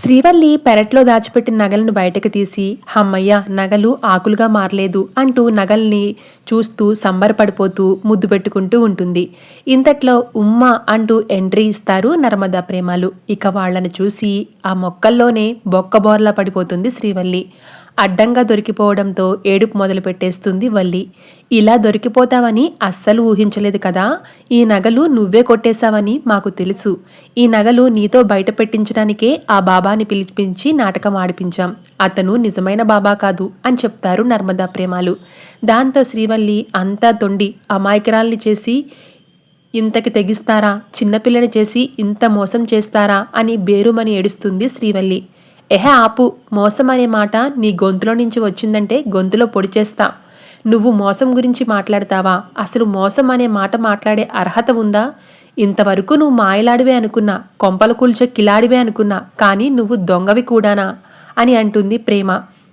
శ్రీవల్లి పెరట్లో దాచిపెట్టిన నగలను బయటకు తీసి హమ్మయ్య నగలు ఆకులుగా మారలేదు అంటూ నగల్ని చూస్తూ సంబరపడిపోతూ ముద్దు పెట్టుకుంటూ ఉంటుంది. ఇంతట్లో ఉమ్మ అంటూ ఎంట్రీ ఇస్తారు నర్మదా ప్రేమాలు. ఇక వాళ్ళని చూసి ఆ మొక్కల్లోనే బొక్కబోర్లా పడిపోతుంది శ్రీవల్లి. అడ్డంగా దొరికిపోవడంతో ఏడుపు మొదలు పెట్టేస్తుంది వల్లి. ఇలా దొరికిపోతావని అస్సలు ఊహించలేదు కదా. ఈ నగలు నువ్వే కొట్టేశావని మాకు తెలుసు. ఈ నగలు నీతో బయట పెట్టించడానికే ఆ బాబాని పిలిపించి నాటకం ఆడిపించాం. అతను నిజమైన బాబా కాదు అని చెప్తారు నర్మదా ప్రేమాలు. దాంతో శ్రీవల్లి అంతా తొండి అమాయకురాల్ని చేసి ఇంతకి తెగిస్తారా? చిన్నపిల్లని చేసి ఇంత మోసం చేస్తారా? అని బేరుమని ఏడుస్తుంది శ్రీవల్లి. ఎహే ఆపు మోసం అనే మాట నీ గొంతులో నుంచి వచ్చిందంటే గొంతులో పొడి చేస్తా. నువ్వు మోసం గురించి మాట్లాడతావా? అసలు మోసం అనే మాట మాట్లాడే అర్హత ఉందా? ఇంతవరకు నువ్వు మాయలాడివే అనుకున్నా కొంపల కూల్చే కిలాడివే అనుకున్నా కానీ నువ్వు దొంగవి కూడానా? అని అంటుంది ప్రేమ.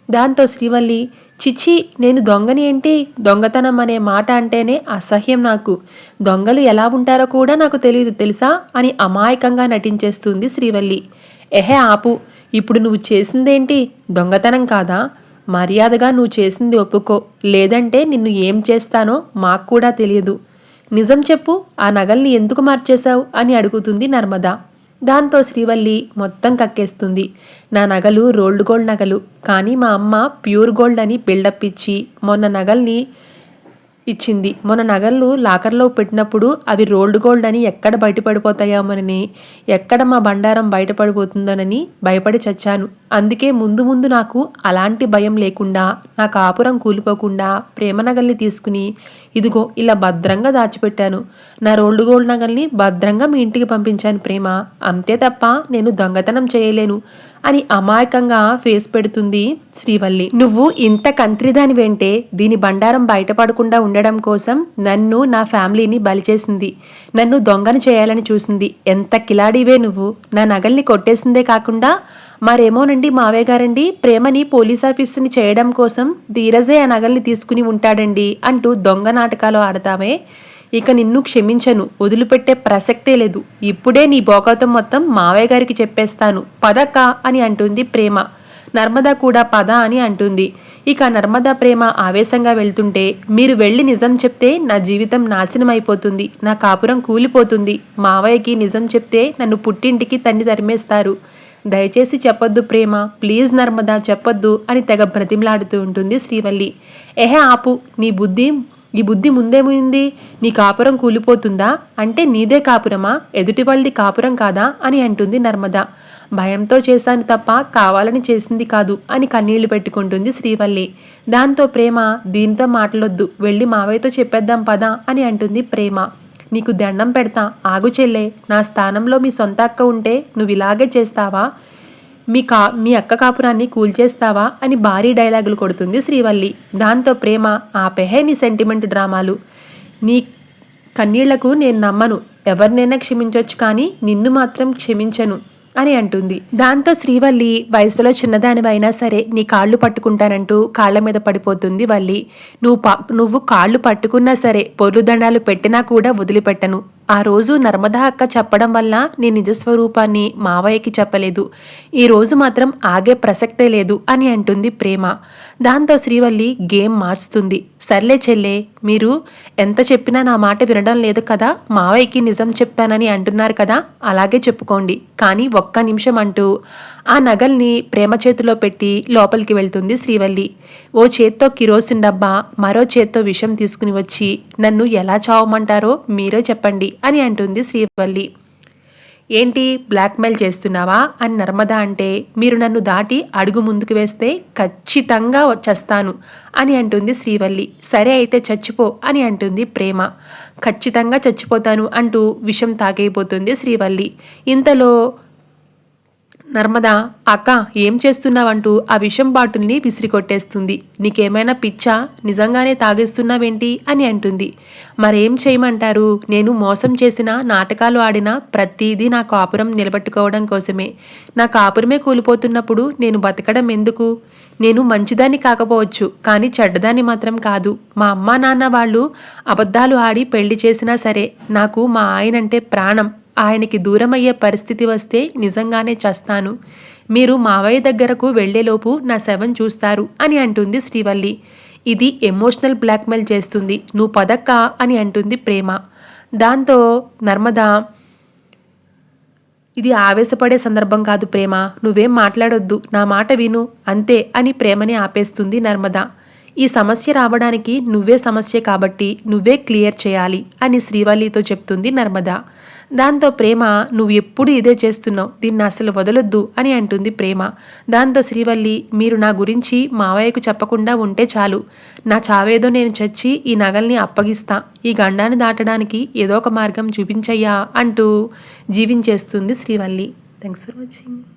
దాంతో శ్రీవల్లి చిచి నేను దొంగని ఏంటి? దొంగతనం అనే మాట అంటేనే అసహ్యం నాకు. దొంగలు ఎలా ఉంటారో కూడా నాకు తెలియదు తెలుసా? అని అమాయకంగా నటించేస్తుంది శ్రీవల్లి. ఎహే ఆపు ఇప్పుడు నువ్వు చేసిందేంటి? దొంగతనం కాదా? మర్యాదగా నువ్వు చేసింది ఒప్పుకో. లేదంటే నిన్ను ఏం చేస్తానో మాకు కూడా తెలియదు. నిజం చెప్పు ఆ నగల్ని ఎందుకు మార్చేశావు? అని అడుగుతుంది నర్మద. దాంతో శ్రీవల్లి మొత్తం కక్కేస్తుంది. నా నగలు రోల్డ్ గోల్డ్ నగలు. కానీ మా అమ్మ ప్యూర్ గోల్డ్ అని బిల్డప్ ఇచ్చి మొన్న నగల్ని ఇచ్చింది. మన నగలు లాకర్లో పెట్టినప్పుడు అవి రోల్డ్ గోల్డ్ అని ఎక్కడ బయటపడిపోతాయోమని ఎక్కడ మా బండారం బయటపడిపోతుందోనని భయపడి చచ్చాను. అందుకే ముందు ముందు నాకు అలాంటి భయం లేకుండా నా కాపురం కూలిపోకుండా ప్రేమ నగల్ని తీసుకుని ఇదిగో ఇలా భద్రంగా దాచిపెట్టాను. నా రోల్డ్ గోల్డ్ నగల్ని భద్రంగా మీ ఇంటికి పంపించాను ప్రేమ. అంతే తప్ప నేను దొంగతనం చేయలేను అని అమాయకంగా ఫేస్ పెడుతుంది శ్రీవల్లి. నువ్వు ఇంత కంత్రిదాని వెంటే దీని బండారం బయటపడకుండా ఉండడం కోసం నన్ను నా ఫ్యామిలీని బలిచేసింది నన్ను దొంగను చేయాలని చూసింది. ఎంత కిలాడివే నువ్వు. నా నగల్ని కొట్టేసిందే కాకుండా మరేమోనండి మావయ్య గారండి ప్రేమని పోలీస్ ఆఫీసుని చేయడం కోసం ధీరజే ఆ నగల్ని తీసుకుని ఉంటాడండి అంటూ దొంగ నాటకాలు ఆడతామే. ఇక నిన్ను క్షమించను వదిలిపెట్టే ప్రసక్తే లేదు. ఇప్పుడే నీ భోగవతం మొత్తం మావయ్య గారికి చెప్పేస్తాను. పదక్క అని అంటుంది ప్రేమ. నర్మద కూడా పద అని అంటుంది. ఇక నర్మదా ప్రేమ ఆవేశంగా వెళ్తుంటే మీరు వెళ్ళి నిజం చెప్తే నా జీవితం నాశనం అయిపోతుంది నా కాపురం కూలిపోతుంది. మావయ్యకి నిజం చెప్తే నన్ను పుట్టింటికి తన్ని తరిమేస్తారు. దయచేసి చెప్పొద్దు ప్రేమ. ప్లీజ్ నర్మదా చెప్పొద్దు అని తెగ బ్రతిమలాడుతూ ఉంటుంది శ్రీవల్లి. ఎహే ఆపు నీ బుద్ధి ఈ బుద్ధి ముందేముంది? నీ కాపురం కూలిపోతుందా? అంటే నీదే కాపురమా? ఎదుటి వాళ్ళది కాపురం కాదా? అని అంటుంది నర్మద. భయంతో చేశాను తప్ప కావాలని చేసింది కాదు అని కన్నీళ్ళు పెట్టుకుంటుంది శ్రీవల్లి. దాంతో ప్రేమ దీంతో మాటలొద్దు. వెళ్ళి మావయ్యతో చెప్పేద్దాం పదా అని అంటుంది ప్రేమ. నీకు దండం పెడతా. ఆగు చెల్లే నా స్థానంలో మీ సొంత అక్క ఉంటే నువ్వు ఇలాగే చేస్తావా? మీ కా మీ అక్క కాపురాన్ని కూల్చేస్తావా? అని భారీ డైలాగులు కొడుతుంది శ్రీవల్లి. దాంతో ప్రేమ ఆపెహే నీ సెంటిమెంట్ డ్రామాలు. నీ కన్నీళ్ళకు నేను నమ్మను. ఎవరినైనా క్షమించవచ్చు కానీ నిన్ను మాత్రం క్షమించను. అని అంటుంది. దాంతో శ్రీవల్లి వయసులో చిన్నదానివైనా సరే నీ కాళ్ళు పట్టుకుంటానంటూ కాళ్ళ మీద పడిపోతుంది వల్లి. నువ్వు నువ్వు కాళ్ళు పట్టుకున్నా సరే పొర్రుదండాలు పెట్టినా కూడా వదిలిపెట్టను. ఆ రోజు నర్మదా అక్క చెప్పడం వల్ల నీ నిజస్వరూపాన్ని మావయ్యకి చెప్పలేదు. ఈ రోజు మాత్రం ఆగే ప్రసక్తే లేదు అని అంటుంది ప్రేమ. దాంతో శ్రీవల్లి గేమ్ మార్చుతుంది. సర్లే చెల్లే మీరు ఎంత చెప్పినా నా మాట వినడం లేదు కదా? మావయ్యకి నిజం చెప్పానని అంటున్నారు కదా? అలాగే చెప్పుకోండి. కానీ ఒక్క నిమిషం అంటూ ఆ నగల్ని ప్రేమ చేతిలో పెట్టి లోపలికి వెళ్తుంది శ్రీవల్లి. ఓ చేత్తో కిరోసిన్ డబ్బా మరో చేత్తో విషం తీసుకుని వచ్చి నన్ను ఎలా చావమంటారో మీరే చెప్పండి అని అంటుంది శ్రీవల్లి. ఏంటి బ్లాక్మెయిల్ చేస్తున్నావా? అని నర్మద అంటే మీరు నన్ను దాటి అడుగు ముందుకు వేస్తే ఖచ్చితంగా వచ్చేస్తాను అని అంటుంది శ్రీవల్లి. సరే అయితే చచ్చిపో అని అంటుంది ప్రేమ. ఖచ్చితంగా చచ్చిపోతాను అంటూ విషం తాగైపోతుంది శ్రీవల్లి. ఇంతలో నర్మదా అక్క ఏం చేస్తున్నావంటూ ఆ విషం బాటుల్ని విసిరికొట్టేస్తుంది. నీకేమైనా పిచ్చా? నిజంగానే తాగేస్తున్నావేంటి? అని అంటుంది. మరేం చేయమంటారు? నేను మోసం చేసిన నాటకాలు ఆడిన ప్రతిదీ నా కాపురం నిలబెట్టుకోవడం కోసమే. నా కాపురమే కూలిపోతున్నప్పుడు నేను బతకడం ఎందుకు? నేను మంచిదాన్ని కాకపోవచ్చు కానీ చెడ్డదాన్ని మాత్రం కాదు. మా అమ్మా నాన్న వాళ్ళు అబద్ధాలు ఆడి పెళ్ళి చేసినా సరే నాకు మా ఆయనంటే ప్రాణం. ఆయనకి దూరమయ్యే పరిస్థితి వస్తే నిజంగానే చస్తాను. మీరు మావయ్య దగ్గరకు వెళ్ళేలోపు నా శవం చూస్తారు అని అంటుంది శ్రీవల్లి. ఇది ఎమోషనల్ బ్లాక్మెయిల్ చేస్తుంది. నువ్వు పదక్క అని అంటుంది ప్రేమ. దాంతో నర్మదా ఇది ఆవేశపడే సందర్భం కాదు ప్రేమ. నువ్వేం మాట్లాడొద్దు. నా మాట విను. అంతే అని ప్రేమని ఆపేస్తుంది నర్మదా. ఈ సమస్య రావడానికి నువ్వే సమస్య కాబట్టి నువ్వే క్లియర్ చేయాలి అని శ్రీవల్లితో చెప్తుంది నర్మద. దాంతో ప్రేమ నువ్వు ఎప్పుడు ఇదే చేస్తున్నావు? దీన్ని అసలు వదలొద్దు అని అంటుంది ప్రేమ. దాంతో శ్రీవల్లి మీరు నా గురించి మావయ్యకు చెప్పకుండా ఉంటే చాలు. నా చావేదో నేను చచ్చి ఈ నగల్ని అప్పగిస్తా. ఈ గండాన్ని దాటడానికి ఏదో ఒక మార్గం చూపించయ్యా అంటూ జీవించేస్తుంది శ్రీవల్లి. Thanks for watching